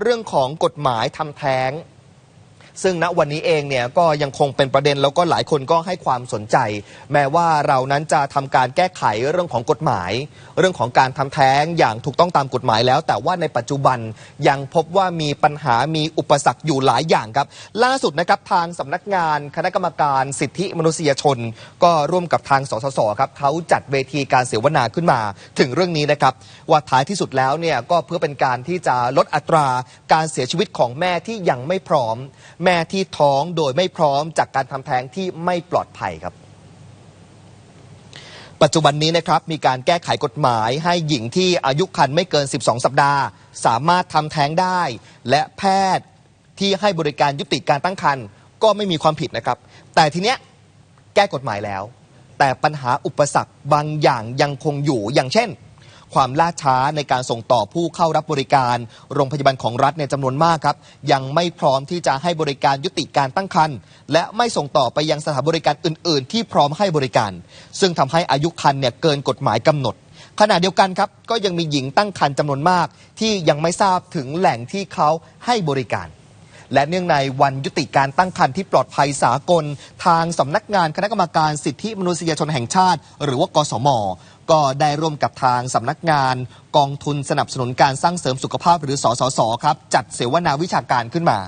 เรื่องของกฎหมายทำแท้ง ซึ่งณวันนี้เองเนี่ยก็ยังคงเป็นประเด็นแล้วก็หลายคนก็ให้ความสนใจ แม้ว่าเรานั้นจะทำการแก้ไขเรื่องของกฎหมาย เรื่องของการทำแท้งอย่างถูกต้องตามกฎหมายแล้ว แต่ว่าในปัจจุบันยังพบว่ามีปัญหามีอุปสรรคอยู่หลายอย่างครับ ล่าสุดนะครับทางสำนักงานคณะกรรมการสิทธิมนุษยชน ก็ร่วมกับทางสสสครับเขาจัดเวทีการเสวนาขึ้นมา ถึงเรื่องนี้นะครับ ว่าท้ายที่สุดแล้วเนี่ยก็เพื่อเป็นการที่จะลดอัตราการเสียชีวิตของแม่ที่ยังไม่พร้อมแม่ที่ท้องโดยไม่พร้อมจากการทำแท้งที่ไม่ปลอดภัยครับ ปัจจุบันนี้นะครับมีการแก้ไขกฎหมายให้หญิงที่อายุครรภ์ไม่เกิน 12 สัปดาห์ สามารถทำแท้งได้ และแพทย์ที่ให้บริการยุติการตั้งครรภ์ก็ไม่มีความผิดนะครับ แต่ทีเนี้ยแก้กฎหมายแล้ว แต่ปัญหาอุปสรรคบางอย่างยังคงอยู่อย่างเช่น ความล่าช้าในการส่งต่อผู้เข้ารับบริการ โรงพยาบาลของรัฐในจำนวนมากครับ ยังไม่พร้อมที่จะให้บริการยุติการตั้งครรภ์และไม่ส่งต่อไปยังสถานบริการอื่น ๆ ที่พร้อมให้บริการ ซึ่งทำให้อายุครรภ์เนี่ยเกินกฎหมายกำหนดขณะเดียวกันครับก็ยังมีหญิงตั้งครรภ์จำนวนมาก ที่ยังไม่ทราบถึงแหล่งที่เขาให้บริการ และเนื่องในวันยุติการตั้งครรภ์ที่ปลอดภัยสากล ทางสำนักงานคณะกรรมการสิทธิมนุษยชนแห่งชาติ หรือว่ากสมก็ได้ร่วมกับทางสำนักงาน กองทุนสนับสนุนการสร้างเสริมสุขภาพหรือสสสครับ จัดเสวนาวิชาการขึ้นมา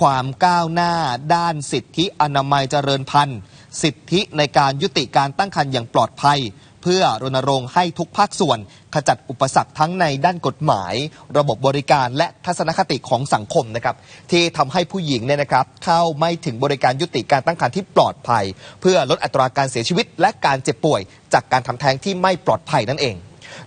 ความก้าวหน้าด้านสิทธิอนามัยเจริญพันธุ์ สิทธิในการยุติการตั้งครรภ์อย่างปลอดภัย เพื่อรณรงค์ให้ทุกภาคส่วน ขจัดอุปสรรคทั้งในด้านกฎหมาย ระบบบริการและทัศนคติของสังคมนะครับที่ทำให้ผู้หญิงเนี่ยนะครับเข้าไม่ถึงบริการยุติการตั้งครรภ์ที่ปลอดภัย เพื่อลดอัตราการเสียชีวิต และการเจ็บป่วย จากการทำแท้งที่ไม่ปลอดภัยนั่นเอง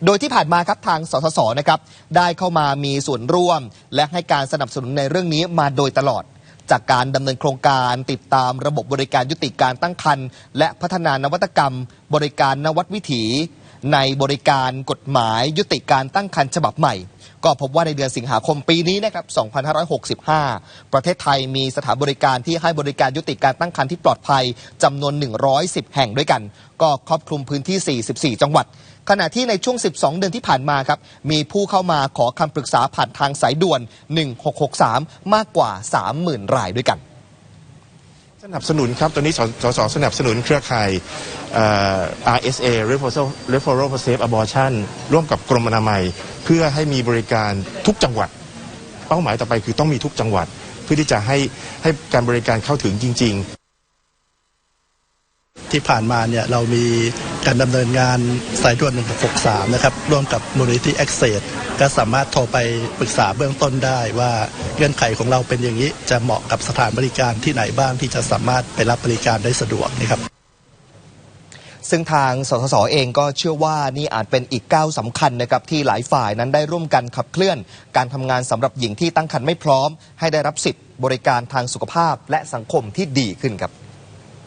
โดยที่ผ่านมาครับทางสสสนะครับได้เข้ามามีส่วนร่วม และให้การสนับสนุนในเรื่องนี้มาโดยตลอด จากการดำเนินโครงการติดตามระบบบริการยุติการตั้งครรภ์และพัฒนานวัตกรรม บริการนวัตวิถี ในบริการกฎหมายยุติการตั้งครรภ์ฉบับใหม่ ก็พบว่าในเดือนสิงหาคมปีนี้นะครับ 2565 ประเทศไทยมีสถานบริการที่ให้บริการยุติการตั้งครรภ์ที่ปลอดภัยจำนวน 110 แห่งด้วยกัน ก็ครอบคลุมพื้นที่ 44 จังหวัดขณะที่ในช่วง 12 เดือนที่ผ่านมาครับ มีผู้เข้ามาขอคำปรึกษาผ่านทางสายด่วน 1663 มากกว่า 30,000 รายด้วยกัน สนับสนุนครับ ตอนนี้สสสสนับสนุนเครือข่าย RSA Referral Referral for Safe Abortion ร่วมกับกรมอนามัย เพื่อให้มีบริการทุกจังหวัด เป้าหมายต่อไปคือต้องมีทุกจังหวัด เพื่อที่จะให้ให้การบริการเข้าถึงจริง ๆ ที่ผ่านมาเนี่ยเรามี การดำเนินงานสายด่วน 1663 นะครับ ร่วมกับมูลนิธิ Access ก็สามารถโทรไปปรึกษาเบื้องต้นได้ว่าเงื่อนไขของเราเป็นอย่างนี้ จะเหมาะกับสถานบริการที่ไหนบ้างที่จะสามารถไปรับบริการได้สะดวกนะครับซึ่งทางสสสเองก็เชื่อว่านี่อาจเป็นอีกก้าวสำคัญนะครับที่หลายฝ่ายนั้นได้ร่วมกันขับเคลื่อน การทำงานสำหรับหญิงที่ตั้งครรภ์ไม่พร้อม ให้ได้รับสิทธิ์บริการทางสุขภาพและสังคมที่ดีขึ้นครับ